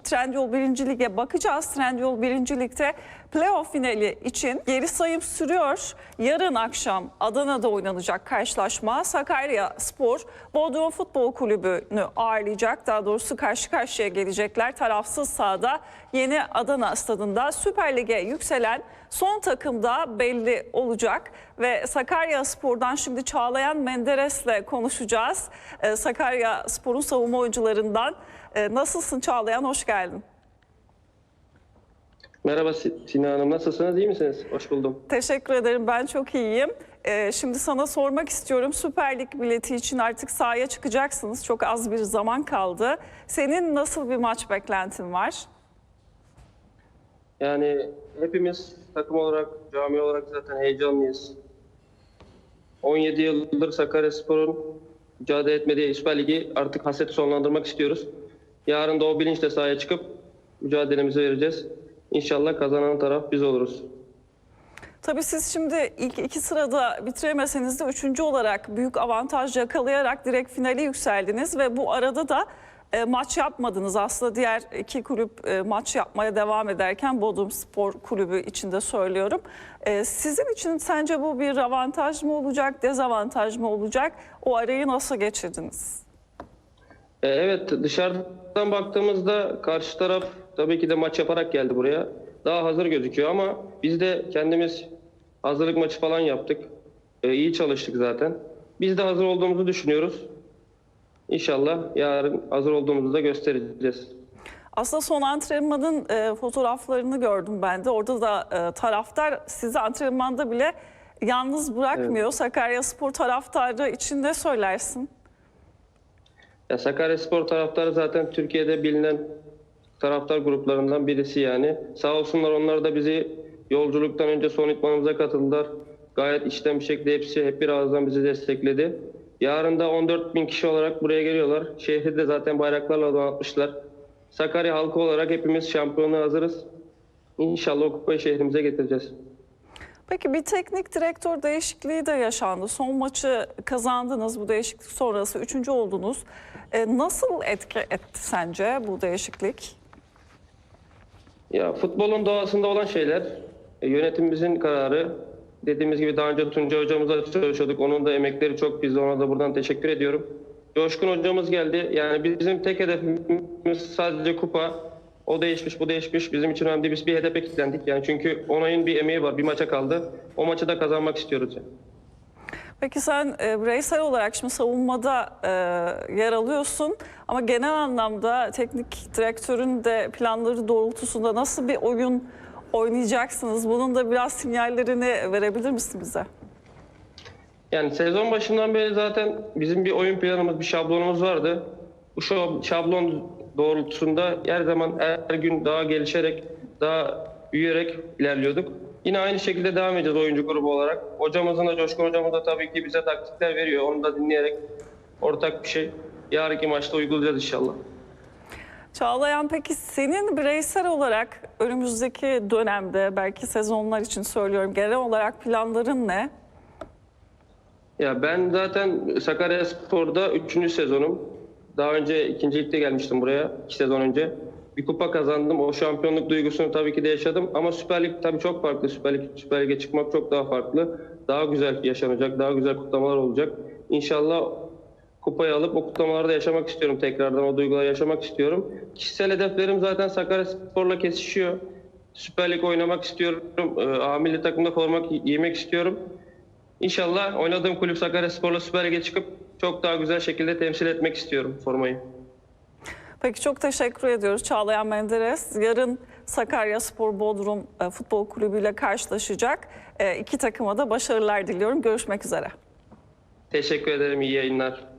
Trendyol 1. Lig'e bakacağız. Trendyol 1. Lig'de playoff finali için geri sayım sürüyor. Yarın akşam Adana'da oynanacak karşılaşma Sakarya Spor Bodrum Futbol Kulübü'nü ağırlayacak. Daha doğrusu karşı karşıya gelecekler. Tarafsız sahada yeni Adana stadında Süper Lig'e yükselen son takım da belli olacak. Ve Sakarya Spor'dan şimdi Çağlayan Menderes'le konuşacağız. Ee, Sakarya Spor'un savunma oyuncularından. Ee, nasılsın Çağlayan? Hoş geldin. Merhaba Si- Sina Hanım, nasılsınız? İyi misiniz? Hoş buldum. Teşekkür ederim. Ben çok iyiyim. Ee, şimdi sana sormak istiyorum. Süper Lig bileti için artık sahaya çıkacaksınız. Çok az bir zaman kaldı. Senin nasıl bir maç beklentin var? Yani hepimiz takım olarak, cami olarak zaten heyecanlıyız. 17 yıldır Sakaryaspor'un mücadele etmediği Süper Ligi artık hasreti sonlandırmak istiyoruz. Yarın da o bilinçle sahaya çıkıp mücadelemizi vereceğiz. İnşallah kazanan taraf biz oluruz. Tabii siz şimdi ilk iki sırada bitiremeseniz de üçüncü olarak büyük avantaj yakalayarak direkt finale yükseldiniz ve bu arada da e, maç yapmadınız. Aslında diğer iki kulüp e, maç yapmaya devam ederken Bodrum Spor Kulübü içinde söylüyorum. E, sizin için sence bu bir avantaj mı olacak, dezavantaj mı olacak? O arayı nasıl geçirdiniz? E, Evet dışarıdan baktığımızda karşı taraf tabii ki de maç yaparak geldi buraya. Daha hazır gözüküyor ama biz de kendimiz hazırlık maçı falan yaptık. E, iyi çalıştık zaten. Biz de hazır olduğumuzu düşünüyoruz. İnşallah yarın hazır olduğumuzu da göstereceğiz. Aslında son antrenmanın e, fotoğraflarını gördüm ben de. Orada da e, taraftar sizi antrenmanda bile yalnız bırakmıyor. Sakarya Spor taraftarı için ne söylersin? Ya Sakaryaspor taraftarı zaten Türkiye'de bilinen taraftar gruplarından birisi yani. Sağ olsunlar onlar da bizi yolculuktan önce son itmanımıza katıldılar. Gayet içten bir şekilde hepsi hep bir ağızdan bizi destekledi. Yarın da 14 bin kişi olarak buraya geliyorlar. Şehri de zaten bayraklarla donatmışlar. Sakarya halkı olarak hepimiz şampiyona hazırız. İnşallah o kupayı şehrimize getireceğiz. Peki bir teknik direktör değişikliği de yaşandı. Son maçı kazandınız. Bu değişiklik sonrası üçüncü oldunuz. E, nasıl etki etti sence bu değişiklik? Ya futbolun doğasında olan şeyler, e, yönetimimizin kararı. Dediğimiz gibi daha önce Tunca hocamızla çalışıyorduk. Onun da emekleri çok. Biz de ona da buradan teşekkür ediyorum. Coşkun hocamız geldi. Yani bizim tek hedefimiz sadece kupa. O değişmiş, bu değişmiş. Bizim için önemli. Biz bir hedefe kilitlendik. Yani çünkü Onay'ın bir emeği var. Bir maça kaldı. O maçı da kazanmak istiyoruz. Yani. Peki sen e, bireysel olarak şimdi savunmada e, yer alıyorsun ama genel anlamda teknik direktörün de planları doğrultusunda nasıl bir oyun oynayacaksınız? Bunun da biraz sinyallerini verebilir misin bize? Yani sezon başından beri zaten bizim bir oyun planımız, bir şablonumuz vardı. Bu şablon doğrultusunda her zaman her gün daha gelişerek, daha büyüyerek ilerliyorduk. Yine aynı şekilde devam edeceğiz oyuncu grubu olarak. Hocamızın da Coşkun hocamız da tabii ki bize taktikler veriyor. Onu da dinleyerek ortak bir şey yarınki maçta uygulayacağız inşallah. Çağlayan peki senin bireysel olarak önümüzdeki dönemde belki sezonlar için söylüyorum genel olarak planların ne? Ya ben zaten Sakaryaspor'da 3. sezonum. Daha önce ikinci ligde gelmiştim buraya 2 sezon önce. Bir kupa kazandım. O şampiyonluk duygusunu tabii ki de yaşadım. Ama Süper Lig tabii çok farklı. Süper, Lig, Süper Lig'e çıkmak çok daha farklı. Daha güzel yaşanacak, daha güzel kutlamalar olacak. İnşallah kupayı alıp o kutlamalarda yaşamak istiyorum tekrardan. O duyguları yaşamak istiyorum. Kişisel hedeflerim zaten Sakaryaspor'la kesişiyor. Süper Lig oynamak istiyorum. A milli takımda formak giymek istiyorum. İnşallah oynadığım kulüp Sakaryaspor'la Süper Lig'e çıkıp çok daha güzel şekilde temsil etmek istiyorum formayı. Peki çok teşekkür ediyoruz Çağlayan Menderes. Yarın Sakarya Spor Bodrum e, Futbol Kulübü ile karşılaşacak. E, iki takıma da başarılar diliyorum. Görüşmek üzere. Teşekkür ederim. İyi yayınlar.